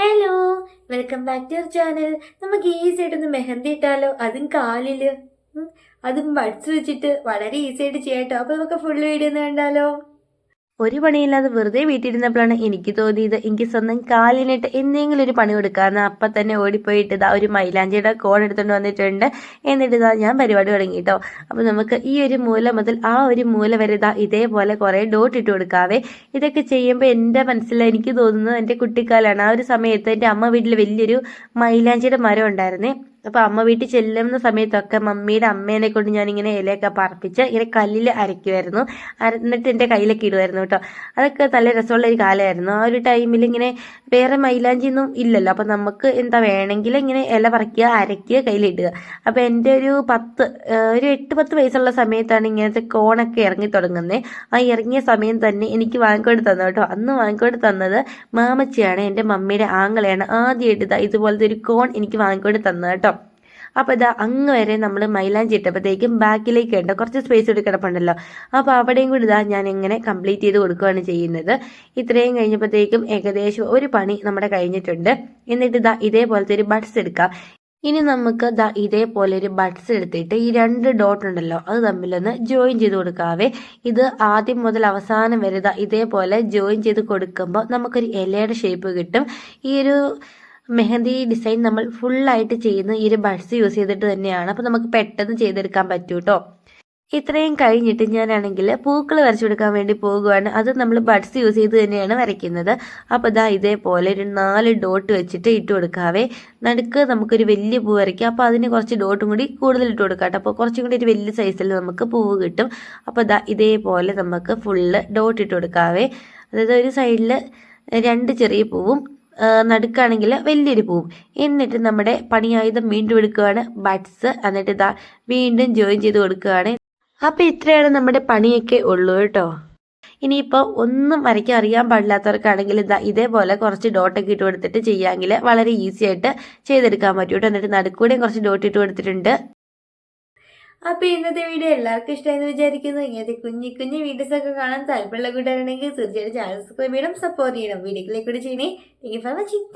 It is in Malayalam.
Hello welcome back to your channel നമുക്ക് ഈസി ആയിട്ടൊന്ന് മെഹന്തി ഇട്ടാലോ? അതും കാലിൽ. അതും വടിച്ചു വെച്ചിട്ട് വളരെ ഈസി ആയിട്ട് ചെയ്യാട്ടോ അപ്പോൾ നമുക്ക് ഫുൾ വീഡിയോ ഒന്ന് കണ്ടാലോ? ഒരു പണിയില്ലാതെ വെറുതെ വീട്ടിലിരുന്നപ്പോഴാണ് എനിക്ക് തോന്നിയത്. എനിക്ക് സ്വന്തം കാലിനിട്ട് എന്തെങ്കിലും ഒരു പണി കൊടുക്കാമെന്ന് അപ്പം തന്നെ ഓടിപ്പോയിട്ട് ഇതാ ഒരു മൈലാഞ്ചിയുടെ കോൺ എടുത്തുകൊണ്ട് വന്നിട്ടുണ്ട്. എന്നിട്ട് ഇതാ ഞാൻ പരിപാടി തുടങ്ങി കേട്ടോ അപ്പോൾ നമുക്ക് ഈ ഒരു മൂല മുതൽ ആ ഒരു മൂല വരെ ഇതാ ഇതേപോലെ കുറേ ഡോട്ട് ഇട്ട് കൊടുക്കാവേ. ഇതൊക്കെ ചെയ്യുമ്പോൾ എന്റെ മനസ്സിൽ എനിക്ക് തോന്നുന്നത് എന്റെ കുട്ടിക്കാലാണ്. ആ ഒരു സമയത്ത് എന്റെ അമ്മ വീട്ടിൽ വലിയൊരു മൈലാഞ്ചിയുടെ മരം ഉണ്ടായിരുന്നേ. അപ്പോൾ അമ്മ വീട്ടിൽ ചെല്ലുന്ന സമയത്തൊക്കെ മമ്മിയുടെ അമ്മേനെ കൊണ്ട് ഞാൻ ഇങ്ങനെ ഇലയൊക്കെ പറപ്പിച്ച് ഇങ്ങനെ കല്ലിൽ അരയ്ക്കുമായിരുന്നു അരന്നിട്ട് എന്റെ കയ്യിലൊക്കെ ഇടുമായിരുന്നു കേട്ടോ. അതൊക്കെ നല്ല രസമുള്ള ഒരു കാലമായിരുന്നു. ആ ഒരു ടൈമിൽ ഇങ്ങനെ വേറെ മൈലാഞ്ചിയൊന്നും ഇല്ലല്ലോ. അപ്പോൾ നമുക്ക് എന്താ വേണമെങ്കിൽ ഇങ്ങനെ ഇല പറിക്കുക അരയ്ക്കുക കയ്യിലിടുക അപ്പോൾ എന്റെ ഒരു പത്ത് ഒരു എട്ട് പത്ത് വയസ്സുള്ള സമയത്താണ് ഇങ്ങനത്തെ കോണൊക്കെ ഇറങ്ങി തുടങ്ങുന്നത് ആ ഇറങ്ങിയ സമയം തന്നെ എനിക്ക് വാങ്ങിക്കൊണ്ട് തന്നു കേട്ടോ. അന്ന് വാങ്ങിക്കൊണ്ട് തന്നത് മാമച്ചിയാണ്. എന്റെ മമ്മിയുടെ ആങ്ങളെയാണ്. ആദ്യമായിട്ട് ഇതാ ഇതുപോലത്തെ ഒരു കോൺ എനിക്ക് വാങ്ങിക്കൊണ്ട് തന്നത് കേട്ടോ. അപ്പോൾ ഇതാ അങ്ങ് വരെ നമ്മൾ മൈലാഞ്ചി ഇട്ടപ്പോഴത്തേക്കും ബാക്കിലേക്ക് ഉണ്ട് കുറച്ച് സ്പേസ് കൂടി കിടപ്പുണ്ടല്ലോ. അപ്പോൾ അവിടെയും കൂടി ഇതാ ഞാൻ ഇങ്ങനെ കംപ്ലീറ്റ് ചെയ്ത് കൊടുക്കുകയാണ് ചെയ്യുന്നത്. ഇത്രയും കഴിഞ്ഞപ്പോഴത്തേക്കും ഏകദേശം ഒരു പണി നമ്മുടെ കഴിഞ്ഞിട്ടുണ്ട്. എന്നിട്ട് ഇതാ ഇതേപോലത്തെ ഒരു ബഡ്സ് എടുക്കാം. ഇനി നമുക്ക് ദാ ഇതേപോലെ ഒരു ബഡ്സ് എടുത്തിട്ട് ഈ രണ്ട് ഡോട്ട് ഉണ്ടല്ലോ അത് തമ്മിലൊന്ന് ജോയിൻ ചെയ്ത് കൊടുക്കാവേ. ഇത് ആദ്യം മുതൽ അവസാനം വരെ ഇതേപോലെ ജോയിൻ ചെയ്ത് കൊടുക്കുമ്പോൾ നമുക്കൊരു ഇലയുടെ ഷേപ്പ് കിട്ടും. ഈ ഒരു മെഹന്തി ഡിസൈൻ നമ്മൾ ഫുള്ളായിട്ട് ചെയ്യുന്ന ഈ ഒരു ബഡ്സ് യൂസ് ചെയ്തിട്ട് തന്നെയാണ്. അപ്പോൾ നമുക്ക് പെട്ടെന്ന് ചെയ്തെടുക്കാൻ പറ്റൂ കേട്ടോ ഇത്രയും കഴിഞ്ഞിട്ട് ഞാനാണെങ്കിൽ പൂക്കൾ വരച്ചു കൊടുക്കാൻ വേണ്ടി പോകുവാണ്. അത് നമ്മൾ ബഡ്സ് യൂസ് ചെയ്ത് തന്നെയാണ് വരയ്ക്കുന്നത്. അപ്പോൾ ഇതാ ഇതേപോലെ ഒരു നാല് ഡോട്ട് വെച്ചിട്ട് ഇട്ട് കൊടുക്കാവേ. നടുക്ക് നമുക്കൊരു വലിയ പൂ വരയ്ക്കാം. അപ്പോൾ അതിന് കുറച്ച് ഡോട്ടും കൂടി കൂടുതൽ ഇട്ട് കൊടുക്കാം അപ്പോൾ കുറച്ചും കൂടി ഒരു വലിയ സൈസിൽ നമുക്ക് പൂവ് കിട്ടും. അപ്പോൾ ഇതാ ഇതേപോലെ നമുക്ക് ഫുള്ള് ഡോട്ട് ഇട്ട് കൊടുക്കാവേ. അതായത് ഒരു സൈഡിൽ രണ്ട് ചെറിയ പൂവും നടുക്കാണെങ്കിൽ വലിയൊരു പൂവും. എന്നിട്ട് നമ്മുടെ പണിയായുധം വീണ്ടും എടുക്കുകയാണ്. ബഡ്സ് എന്നിട്ട് ഇതാ വീണ്ടും ജോയിൻ ചെയ്ത് കൊടുക്കുകയാണ്. അപ്പം ഇത്രയാണ് നമ്മുടെ പണിയൊക്കെ ഉള്ളൂ കേട്ടോ. ഇനിയിപ്പോൾ ഒന്നും വരയ്ക്കാൻ അറിയാൻ പാടില്ലാത്തവർക്കാണെങ്കിൽ ഇതാ ഇതേപോലെ കുറച്ച് ഡോട്ടൊക്കെ ഇട്ട് കൊടുത്തിട്ട് ചെയ്യാമെങ്കിൽ വളരെ ഈസി ആയിട്ട് ചെയ്തെടുക്കാൻ പറ്റും കേട്ടോ. എന്നിട്ട് നടുക്കൂടെയും കുറച്ച് ഡോട്ട് ഇട്ട് കൊടുത്തിട്ടുണ്ട്. അപ്പൊ ഇന്നത്തെ വീഡിയോ എല്ലാവർക്കും ഇഷ്ടമായെന്ന് വിചാരിക്കുന്നു. ഇങ്ങനത്തെ കുഞ്ഞു കുഞ്ഞു വീഡിയോസ് ഒക്കെ കാണാൻ താല്പര്യമുള്ള കൂട്ടുകാരാണെങ്കിൽ തീർച്ചയായിട്ടും ചാനൽ സബ്സ്ക്രൈബ് ചെയ്യണം സപ്പോർട്ട് ചെയ്യണം. വീഡിയോയിലേക്ക് കൂടി ചെയ്യണേ. For watching